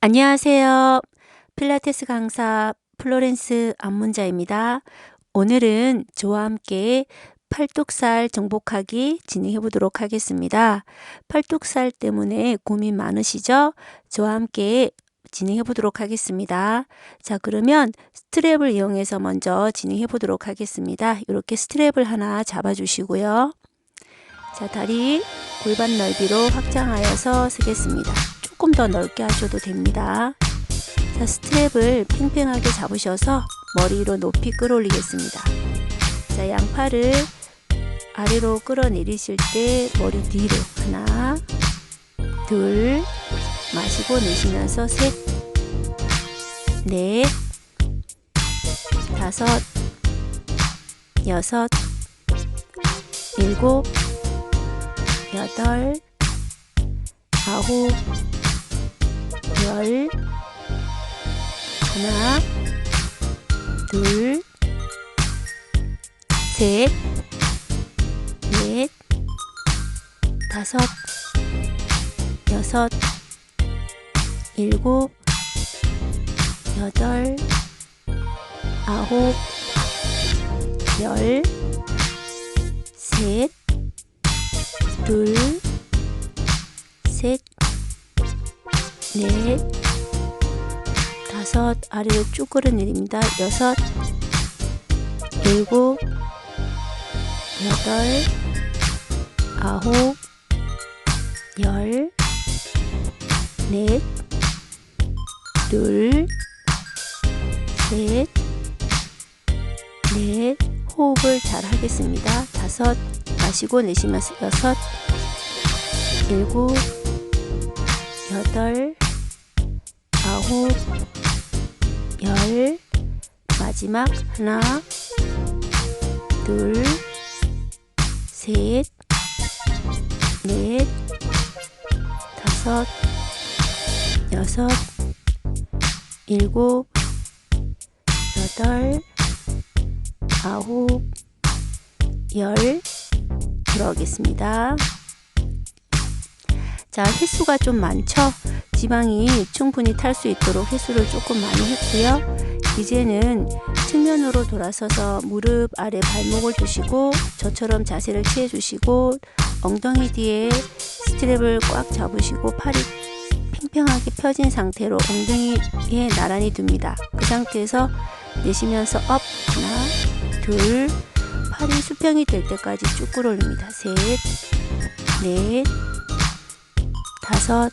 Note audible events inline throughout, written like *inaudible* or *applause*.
안녕하세요. 필라테스 강사 플로렌스 안문자입니다. 오늘은 저와 함께 팔뚝살 정복하기 진행해 보도록 하겠습니다. 팔뚝살 때문에 고민 많으시죠? 저와 함께 진행해 보도록 하겠습니다. 자, 그러면 스트랩을 이용해서 먼저 진행해 보도록 하겠습니다. 이렇게 스트랩을 하나 잡아 주시고요. 자, 다리 골반 넓이로 확장하여서 쓰겠습니다. 조금 더 넓게 하셔도 됩니다. 자, 스트랩을 팽팽하게 잡으셔서 머리 로 높이 끌어올리겠습니다. 자, 양팔을 아래로 끌어내리실 때 머리 뒤로 하나, 둘, 마시고 내쉬면서 셋, 넷, 다섯, 여섯, 일곱, 여덟, 아홉, 열, 하나, 둘, 셋, 넷, 다섯, 여섯, 일곱, 여덟, 아홉, 열, 셋, 둘, 셋, 넷, 다섯, 아래로 쭉 끌어내립니다. 여섯, 일곱, 여덟, 아홉, 열, 넷, 둘, 셋, 넷, 호흡을 잘 하겠습니다. 다섯, 마시고 내쉬면서 여섯, 일곱, 여덟, 아홉, 열, 마지막 하나, 둘, 셋, 넷, 다섯, 여섯, 일곱, 여덟, 아홉, 열, 들어오겠습니다. 자, 횟수가 좀 많죠? 지방이 충분히 탈 수 있도록 횟수를 조금 많이 했고요. 이제는 측면으로 돌아서서 무릎 아래 발목을 두시고 저처럼 자세를 취해 주시고 엉덩이 뒤에 스트랩을 꽉 잡으시고 팔이 팽팽하게 펴진 상태로 엉덩이에 나란히 둡니다. 그 상태에서 내쉬면서 업 하나 둘 팔이 수평이 될 때까지 쭉 끌어올립니다. 셋, 넷, 다섯,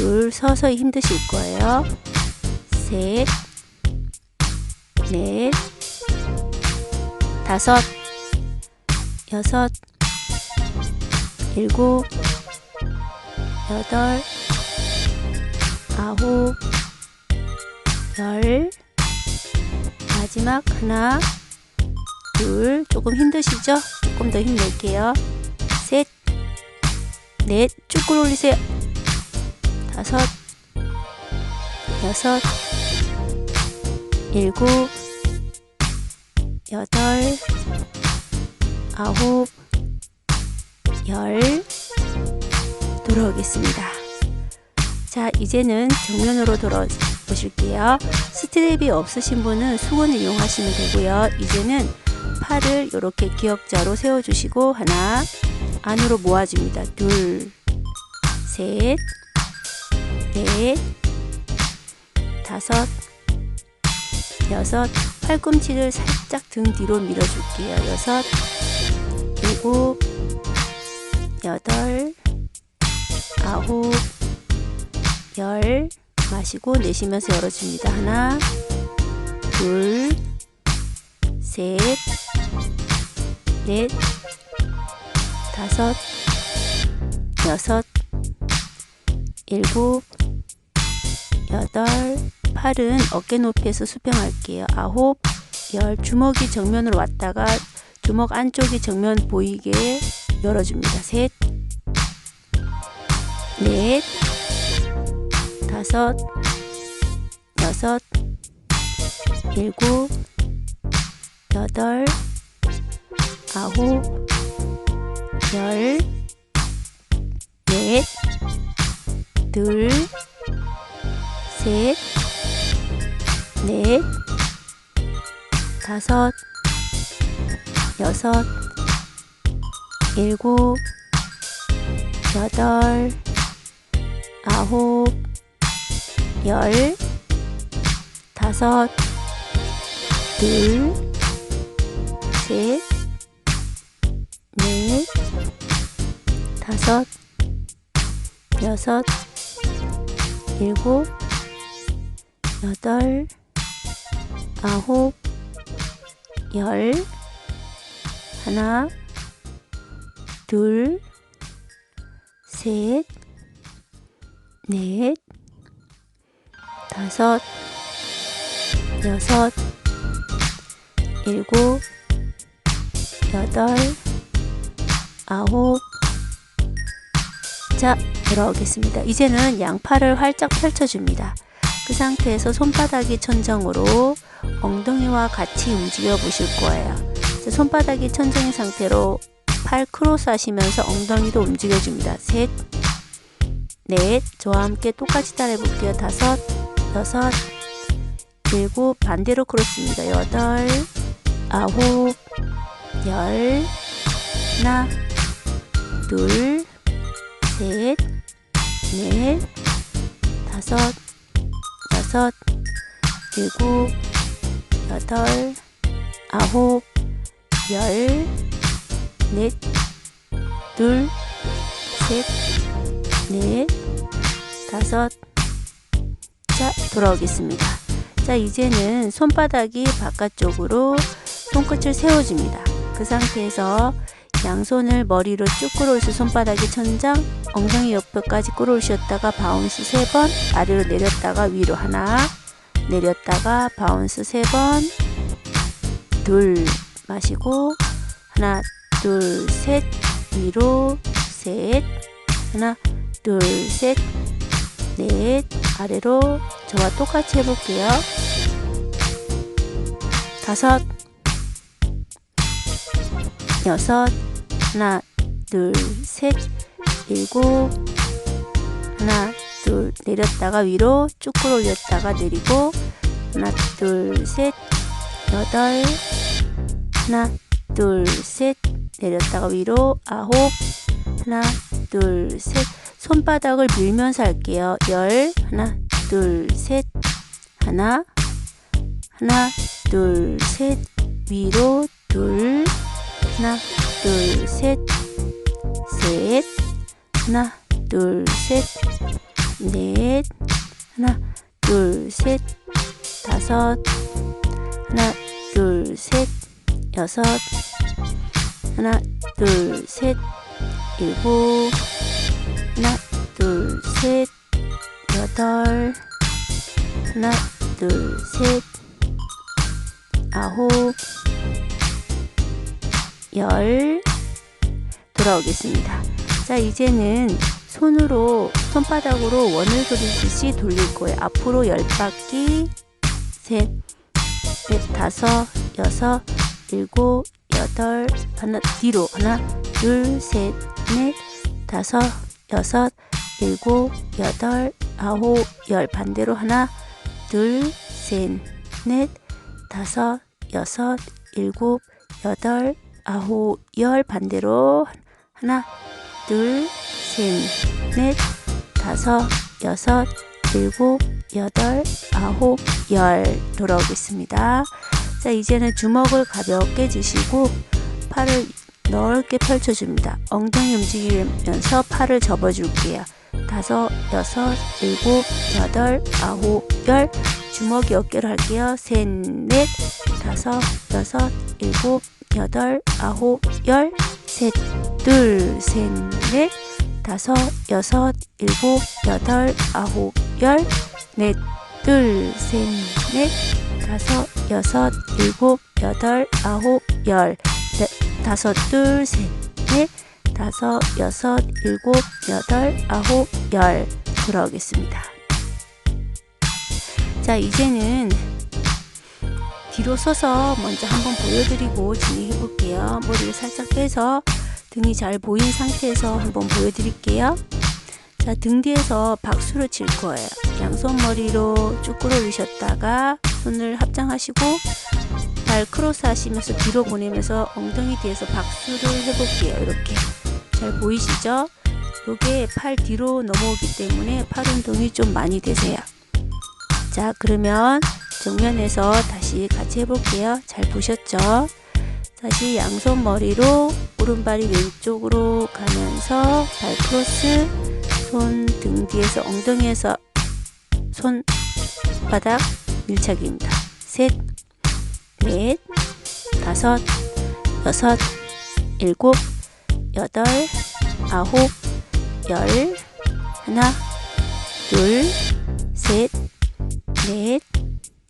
둘, 서서히 힘드실 거예요. 셋, 넷, 다섯, 여섯, 일곱, 여덟, 아홉, 열, 마지막 하나, 둘, 조금 힘드시죠? 조금 더 힘낼게요. 셋, 넷, 쭉 끌어올리세요. 다섯, 여섯, 일곱, 여덟, 아홉, 열, 돌아오겠습니다. 자, 이제는 정면으로 돌아보실게요. 스트랩이 없으신 분은 수건을 이용하시면 되고요. 이제는 팔을 이렇게 기역자로 세워주시고 하나, 안으로 모아줍니다. 둘, 셋, 넷, 다섯, 여섯, 팔꿈치를 살짝 등 뒤로 밀어줄게요. 여섯, 일곱, 여덟, 아홉, 열, 마시고 내쉬면서 열어줍니다. 하나, 둘, 셋, 넷, 다섯, 여섯, 일곱, 여덟, 팔은 어깨 높이에서 수평할게요. 아홉, 열, 주먹이 정면으로 왔다가 주먹 안쪽이 정면 보이게 열어줍니다. 셋, 넷, 다섯, 여섯, 일곱, 여덟, 아홉, 열, 넷, 둘, 셋, 넷, 다섯, 여섯, 일곱, 여덟, 아홉, 열, 다섯, 둘, 셋, 넷, 다섯, 여섯, 일곱, 여덟, 아홉, 열, 하나, 둘, 셋, 넷, 다섯, 여섯, 일곱, 여덟, 아홉. 자, 돌아오겠습니다. 이제는 양팔을 활짝 펼쳐줍니다. 그 상태에서 손바닥이 천정으로 엉덩이와 같이 움직여 보실 거예요. 자, 손바닥이 천정인 상태로 팔 크로스 하시면서 엉덩이도 움직여 줍니다. 셋, 넷, 저와 함께 똑같이 따라해 볼게요. 다섯, 여섯, 일곱, 반대로 크로스입니다. 여덟, 아홉, 열, 하나, 둘, 셋, 넷, 다섯, 여섯, 일곱, 여덟, 아홉, 열, 넷, 둘, 셋, 넷, 다섯. 자, 돌아오겠습니다. 자, 이제는 손바닥이 바깥쪽으로 손끝을 세워줍니다. 그 상태에서 양손을 머리로 쭉 끌어올려 손바닥이 천장, 엉덩이 옆에까지 끌어올렸다가 바운스 세 번, 아래로 내렸다가 위로 하나, 내렸다가 바운스 세 번, 둘, 마시고, 하나, 둘, 셋, 위로, 셋, 하나, 둘, 셋, 넷, 아래로 저와 똑같이 해볼게요. 다섯, 여섯, 하나, 둘, 셋, 일곱, 하나, 둘, 내렸다가 위로 쭉 끌어올렸다가 내리고, 하나, 둘, 셋, 여덟, 하나, 둘, 셋, 내렸다가 위로, 아홉, 하나, 둘, 셋, 손바닥을 밀면서 할게요. 열, 하나, 둘, 셋, 하나, 하나, 둘, 셋, 위로, 둘, 하나, 둘, 셋, 셋, 하나, 둘, 셋, 넷, 하나, 둘, 셋, 다섯, 하나, 둘, 셋, 여섯, 하나, 둘, 셋, 일곱, 하나, 둘, 셋, 여덟, 하나, 둘, 셋, 아홉, 열, 돌아오겠습니다. 자, 이제는 손으로, 손바닥으로 원을 그리듯이 돌릴 거예요. 앞으로 열 바퀴, 셋, 넷, 다섯, 여섯, 일곱, 여덟, 하나, 뒤로, 하나, 둘, 셋, 넷, 다섯, 여섯, 일곱, 여덟, 아홉, 열 반대로 하나, 둘, 셋, 넷, 다섯, 여섯, 일곱, 여덟, 아홉, 열 반대로 하나, 둘, 셋, 넷, 다섯, 여섯, 일곱, 여덟, 아홉, 열 돌아오겠습니다. 자, 이제는 주먹을 가볍게 쥐시고 팔을 넓게 펼쳐줍니다. 엉덩이 움직이면서 팔을 접어줄게요. 다섯, 여섯, 일곱, 여덟, 아홉, 열 주먹이 어깨로 할게요. 셋, 넷, 다섯, 여섯, 일곱, 여덟, 아홉, 열 셋, 둘, 셋, 넷, 다섯, 여섯, 일곱, 여덟, 아홉, 열 넷, 둘, 셋, 넷, 다섯, 여섯, 일곱, 여덟, 아홉, 열 넷, 다섯, 둘, 셋, 넷, 다섯, 여섯, 일곱, 여덟, 아홉, 열 돌아오겠습니다. 자, 이제는 뒤로 서서 먼저 한번 보여드리고 진행해 볼게요. 머리를 살짝 빼서 등이 잘 보인 상태에서 한번 보여드릴게요. 자, 등 뒤에서 박수를 칠 거예요. 양손 머리로 쭉 끌어올리셨다가 손을 합장하시고 발 크로스 하시면서 뒤로 보내면서 엉덩이 뒤에서 박수를 해볼게요. 이렇게. 잘 보이시죠? 요게 팔 뒤로 넘어오기 때문에 팔 운동이 좀 많이 되세요. 자, 그러면 정면에서 다시 같이 해볼게요. 잘 보셨죠? 다시 양손 머리로 오른발이 왼쪽으로 가면서 발 크로스 손 등 뒤에서 엉덩이에서 손 바닥 밀착입니다. 셋, 넷, 다섯, 여섯, 일곱, 여덟, 아홉, 열, 하나, 둘, 셋, 넷,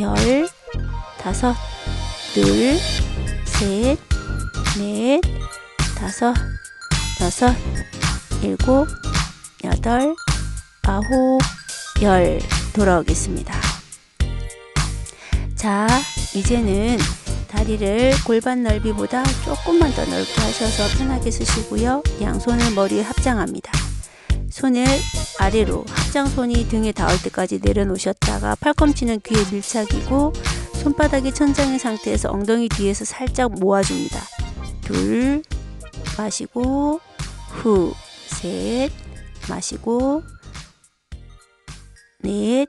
열, 다섯, 둘, 셋, 넷, 다섯, 여섯, 일곱, 여덟, 아홉, 열 돌아오겠습니다. 자, 이제는 다리를 골반 넓이보다 조금만 더 넓게 하셔서 편하게 쓰시고요. 양손을 머리에 합장합니다. 손을 아래로 합장손이 등에 닿을 때까지 내려놓으셨다가 팔꿈치는 귀에 밀착이고 손바닥이 천장인 상태에서 엉덩이 뒤에서 살짝 모아줍니다. 둘 마시고 후 셋 마시고 넷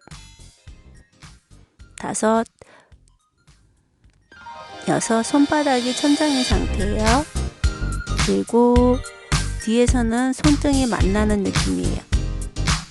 다섯 여섯 손바닥이 천장인 상태예요. 일곱 뒤에서는 손등이 만나는 느낌이에요.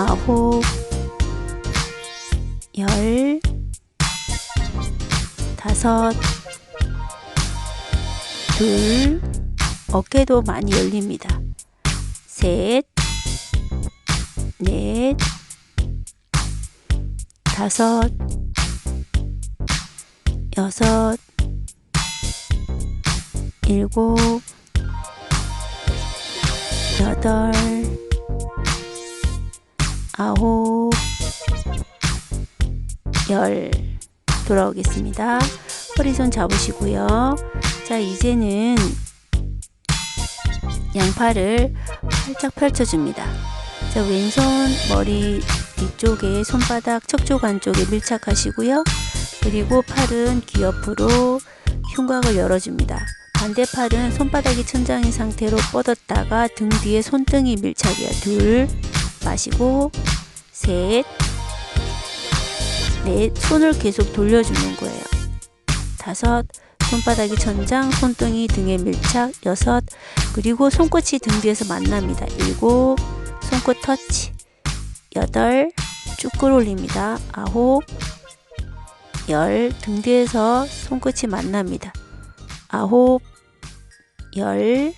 아홉, 열, 다섯, 둘, 어깨도 많이 열립니다. 셋, 넷, 다섯, 여섯, 일곱, 여덟, 아홉, 열 돌아오겠습니다. 허리손 잡으시고요. 자, 이제는 양팔을 활짝 펼쳐줍니다. 자, 왼손 머리 뒤쪽에 손바닥 척추 안쪽에 밀착하시고요. 그리고 팔은 귀 옆으로 흉곽을 열어줍니다. 반대 팔은 손바닥이 천장인 상태로 뻗었다가 등 뒤에 손등이 밀착이야. 둘, 마시고, 셋, 넷, 손을 계속 돌려주는 거예요. 다섯, 손바닥이 천장, 손등이 등에 밀착, 여섯, 그리고 손끝이 등 뒤에서 만납니다. 일곱, 손끝 터치, 여덟, 쭉 끌어올립니다. 아홉, 열, 등 뒤에서 손끝이 만납니다. 아홉, 열,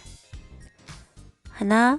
하나,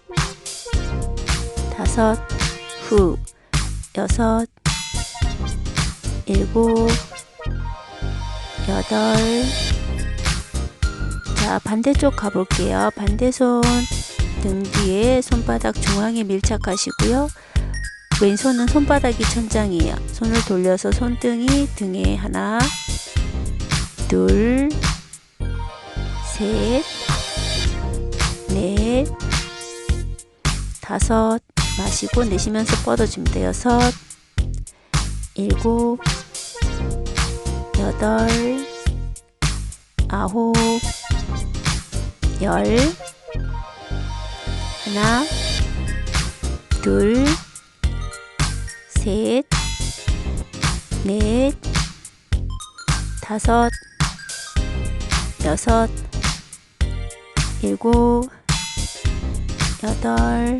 다섯, 후, 여섯, 일곱, 여덟. 자, 반대쪽 가볼게요. 반대손 등 뒤에 손바닥 중앙에 밀착하시고요. 왼손은 손바닥이 천장이에요. 손을 돌려서 손등이 등에 하나, 둘, 셋, 넷, 다섯, 마시고 내쉬면서 뻗어줍니다. 여섯, 일곱, 여덟, 아홉, 열, 하나, 둘, 셋, 넷, 다섯, 여섯, 일곱, 여덟,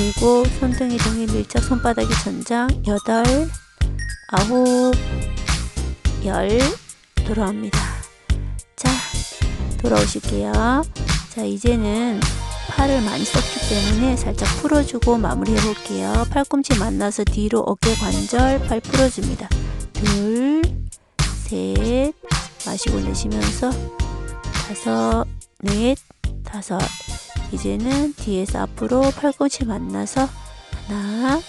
일곱, 손등이 등에 밀착, 손바닥이 천장, 여덟, 아홉, 열, 돌아옵니다. 자, 돌아오실게요. 자, 이제는 팔을 많이 썼기 때문에 살짝 풀어주고 마무리 해볼게요. 팔꿈치 만나서 뒤로 어깨 관절 팔 풀어줍니다. 둘, 셋, 마시고 내쉬면서 다섯, 넷, 다섯. 이제는 뒤에서 앞으로 팔꿈치 만나서 하나,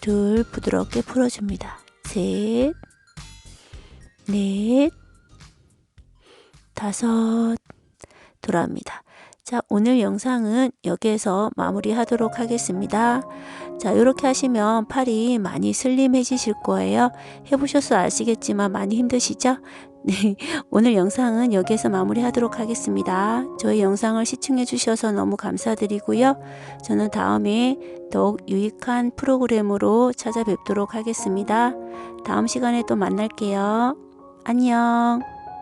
둘, 부드럽게 풀어줍니다. 셋, 넷, 다섯, 돌아옵니다. 자, 오늘 영상은 여기에서 마무리 하도록 하겠습니다. 자, 이렇게 하시면 팔이 많이 슬림해지실 거예요. 해보셔서 아시겠지만 많이 힘드시죠? 네, *laughs* 오늘 영상은 여기에서 마무리 하도록 하겠습니다. 저희 영상을 시청해 주셔서 너무 감사드리고요. 저는 다음에 더욱 유익한 프로그램으로 찾아뵙도록 하겠습니다. 다음 시간에 또 만날게요. 안녕.